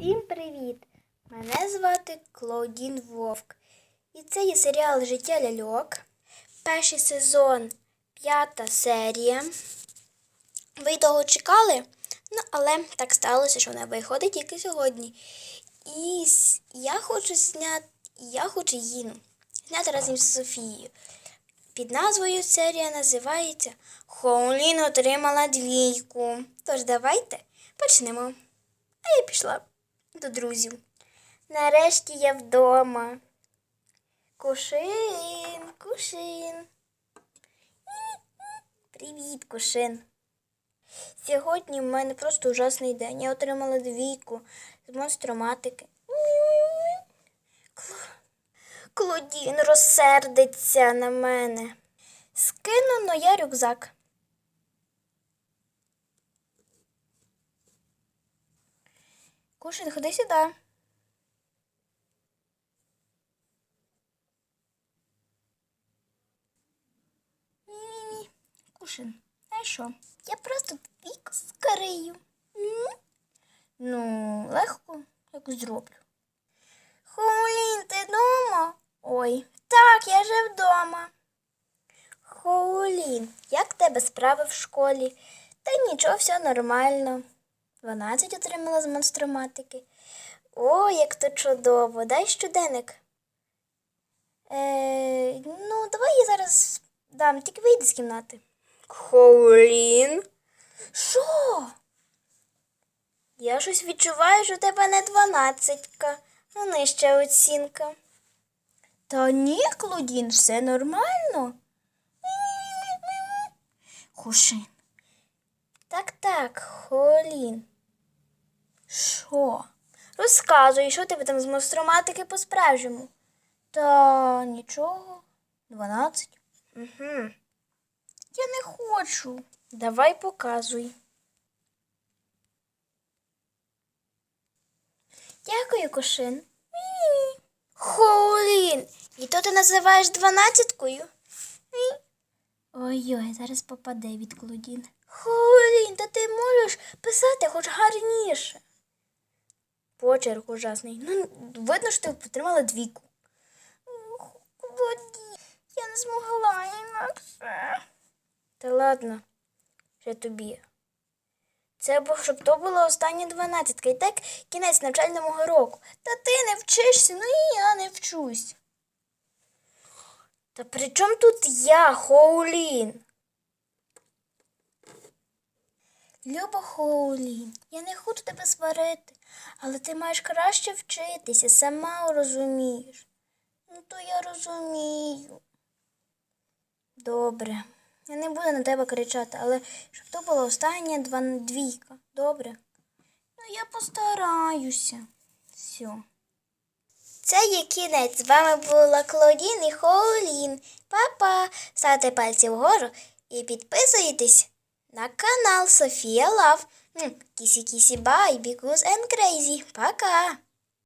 Всім привіт! Мене звати Клодін Вовк. І це є серіал Життя ляльок. Перший сезон, п'ята серія. Ви того чекали? Ну, але так сталося, що вона виходить тільки сьогодні. І я хочу зняти, я хочу її ну, зняти разом з Софією. Під назвою серія називається Хоулін отримала двійку. Тож давайте почнемо. А я пішла до друзів. Нарешті я вдома. Кушин, кушин. Привіт, кушин. Сьогодні в мене просто ужасний день. Я отримала двійку з монстроматики. Клодін розсердиться на мене. Скину но я рюкзак. Кушин, ходи сюди. Ні-ні-ні. Кушин, а що? Я просто вік скарию. М? Ну, легко, як зроблю. Хоулін, ти вдома? Ой, так, я вже вдома. Хоулін, як тебе справи в школі? Та нічого, все нормально. 12 отримала з монстроматики. О, як то чудово. Дай щоденник. Е, ну, давай я зараз дам, тільки вийди з кімнати. Хоулін? Що? Я щось відчуваю, що в тебе не дванадцятка, а нижча оцінка. Та ні, Клодін, все нормально. Хушин. Так, так, Холін. Що? Розказуй, що тебе там з монстроматики по-справжньому? Та нічого. Дванадцять. Угу. Я не хочу. Давай показуй. Дякую, Кошин. Мі-мі. І то ти називаєш дванадцяткою? Ой-ой, зараз попаде від Клодін. Хоулін, та ти можеш писати хоч гарніше. Почерк ужасний. Ну, видно, що ти потримала двійку. Клодін, я не змогла інакше. Та ладно, ще тобі. Це бо щоб то була остання дванадцятка. І так кінець навчального року. Та ти не вчишся, ну і я не вчусь. Та при чому тут я, Хоулін? Люба Хоулін, я не хочу тебе сварити, але ти маєш краще вчитися, сама розумієш. Ну, то я розумію. Добре. Я не буду на тебе кричати, але щоб то була остання два, двійка. Добре? Ну, я постараюся. Все. Це є кінець. З вами була Клодін і Хоулін. Па-па! Ставте пальці вгору і підписуйтесь на канал София Лав. Киси-киси, бай, бікуз and crazy. Пока!